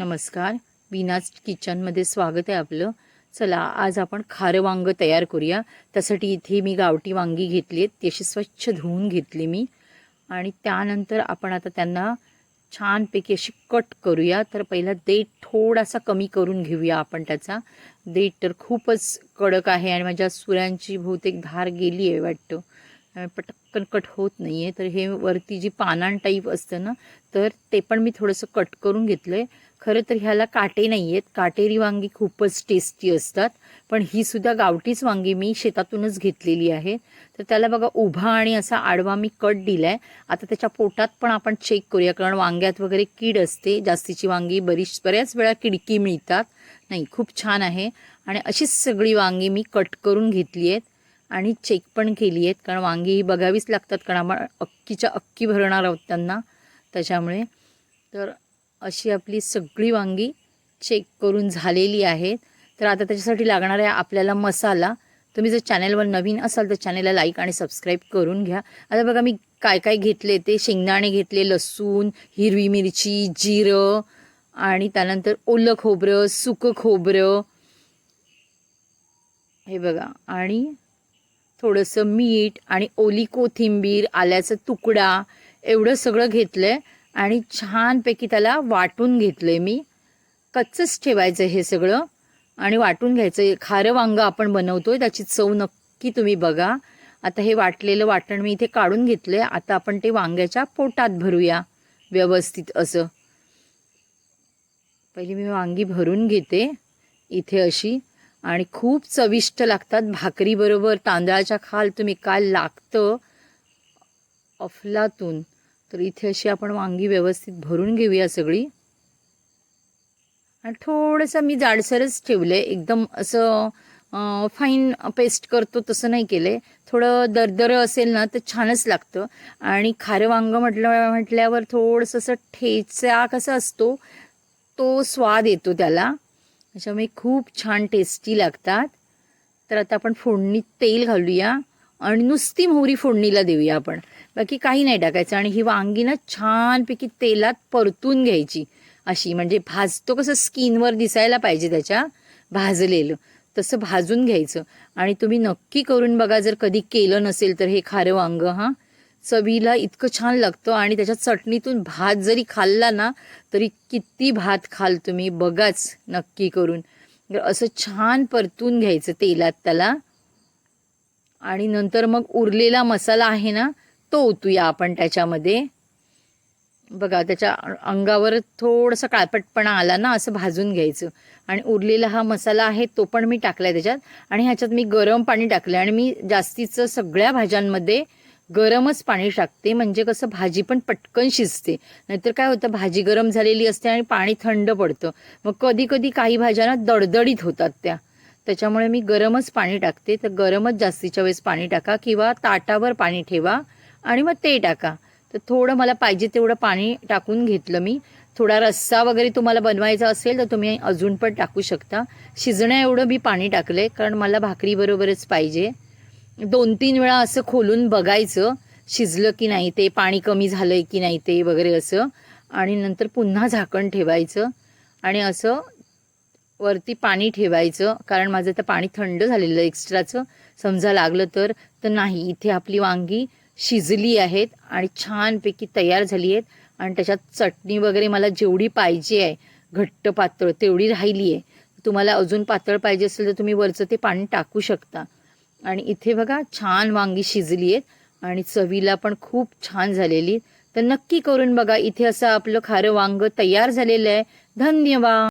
नमस्कार. बीनाज किचनमध्ये स्वागत आहे आपलं. चला आज आपण खारं वांग तयार करूया. त्यासाठी इथे मी गावठी वांगी घेतली आहेत. ती अशी स्वच्छ धुवून घेतली मी. आणि त्यानंतर आपण आता त्यांना छानपैकी अशी कट करूया. तर पहिला देठ थोडासा कमी करून घेऊया आपण त्याचा. देठ तर खूपच कडक आहे आणि माझ्या सुऱ्यांची बहुतेक धार गेली आहे वाटतं. पटकन कट होत नाही आहे तर हे वरती जी पानान टाईप असतं ना तर ते पण मी थोडंसं कट करून घेतलं आहे खरं तर ह्याला काटे नाही आहेत काटेरी वांगी खूपच टेस्टी असतात. पण ही सुद्धा गावठीच वांगी मी शेतातूनच घेतलेली आहे. तर त्याला बघा उभा आणि असा आडवा मी कट दिला आहे आता त्याच्या पोटात पण आपण चेक करूया कारण वांग्यात वगैरे कीड असते. जास्तीची वांगी बरीच बऱ्याच वेळा किडकी मिळतात. नाही खूप छान आहे. आणि अशीच सगळी वांगी मी कट करून घेतली आहेत. आणि चेक पण केली आहेत कारण वांगी ही बघावीच लागतात कारण आपण अक्कीच्या अक्की भरणार आहोत त्यांना. त्याच्यामुळे तर अशी आपली सगळी वांगी चेक करून झालेली आहेत. तर आता त्याच्यासाठी लागणार आहे आपल्याला मसाला तुम्ही जर चॅनलवर नवीन असाल तर चॅनलला लाईक आणि सबस्क्राईब करून घ्या. आता बघा मी काय काय घेतले ते. शेंगदाणे घेतले लसूण हिरवी मिरची जिरं आणि त्यानंतर ओलं खोबरं सुकं खोबरं. हे बघा आणि थोडंसं मीठ आणि ओली कोथिंबीर आल्याचा तुकडा एवढं सगळं घेतलं आहे आणि छानपैकी त्याला वाटून घेतलं आहे मी. कच्चंच ठेवायचं हे सगळं आणि वाटून घ्यायचं. खारं वांगं आपण बनवतोय त्याची चव नक्की तुम्ही बघा. आता हे वाटलेलं वाटण मी इथे काढून घेतलं आहे आता आपण ते वांग्याच्या पोटात भरूया व्यवस्थित असं. पहिली मी वांगी भरून घेते इथे अशी. आणि खूप चविष्ट लागतात. भाकरीबरोबर तांदळाच्या खाल तुम्ही काय लागतं अफलातून तर इथे अशी आपण वांगी व्यवस्थित भरून घेऊया सगळी. आणि थोडंसं मी जाडसरच ठेवलं आहे एकदम असं फाईन पेस्ट करतो तसं नाही केलं आहे थोडं दरदरं असेल ना तर छानच लागतं. आणि खारं वांगं म्हटलं म्हटल्यावर थोडंसं असं ठेचा कसा असतो तो स्वाद येतो त्याला. त्याच्यामुळे म्हणजे खूप छान टेस्टी लागतात. तर आता आपण फोडणीत तेल घालूया आणि नुसती मोहरी फोडणीला देऊया आपण. बाकी काही नाही टाकायचं आणि ही वांगी ना छानपैकी तेलात परतून घ्यायची. अशी म्हणजे भाजतो कसं स्किनवर दिसायला पाहिजे त्याच्या भाजलेलं. तसं भाजून घ्यायचं. आणि तुम्ही नक्की करून बघा जर कधी केलं नसेल तर हे खारं वांग हां. चवीला इतकं छान लागतं आणि त्याच्या चटणीतून भात जरी खाल्ला ना तरी किती भात खाल तुम्ही? बघाच नक्की करून. तर असं छान परतून घ्यायचं तेलात त्याला. आणि नंतर मग उरलेला मसाला आहे ना तो ओतूया आपण त्याच्यामध्ये. बघा त्याच्या अंगावर थोडंसं काळपटपणा आला ना असं भाजून घ्यायचं. आणि उरलेला हा मसाला आहे तो पण मी टाकलाय त्याच्यात. आणि ह्याच्यात मी गरम पाणी टाकलं आणि मी जास्तीचं सगळ्या भाज्यांमध्ये गरमच पाणी टाकते म्हणजे कसं भाजी पण पटकन शिजते. नाहीतर काय होतं भाजी गरम झालेली असते आणि पाणी थंड पडतं. मग कधी कधी काही भाज्या ना दडदडीत होतात त्या. त्याच्यामुळे मी गरमच पाणी टाकते. तर गरमच जास्तीच्या वेळेस पाणी टाका किंवा ताटावर पाणी ठेवा आणि मग ते टाका. तर थोडं मला पाहिजे तेवढं पाणी टाकून घेतलं मी. थोडा रस्सा वगैरे तुम्हाला बनवायचा असेल तर तुम्ही अजून पण टाकू शकता. शिजण्या एवढं मी पाणी टाकलं आहे कारण मला भाकरीबरोबरच पाहिजे. दोन तीन वेळा असं खोलून बघायचं शिजलं की नाही ते पाणी कमी झालं आहे की नाही ते वगैरे असं. आणि नंतर पुन्हा झाकण ठेवायचं आणि असं वरती पाणी ठेवायचं. कारण माझं तर पाणी थंड झालेलं एक्स्ट्राचं. समजा लागलं तर तर नाही. इथे आपली वांगी शिजली आहेत आणि छानपैकी तयार झाली आहेत. आणि त्याच्यात चटणी वगैरे मला जेवढी पाहिजे आहे घट्ट पातळ तेवढी राहिली आहे. तुम्हाला अजून पातळ पाहिजे असेल तर तुम्ही वरचं ते पाणी टाकू शकता. आणि इथे बघा छान वांगी शिजली आहेत आणि चवीला पण खूप छान झालेली. तर नक्की करून बघा इथे असं आपलं खारं वांग तयार झालेलं आहे. धन्यवाद.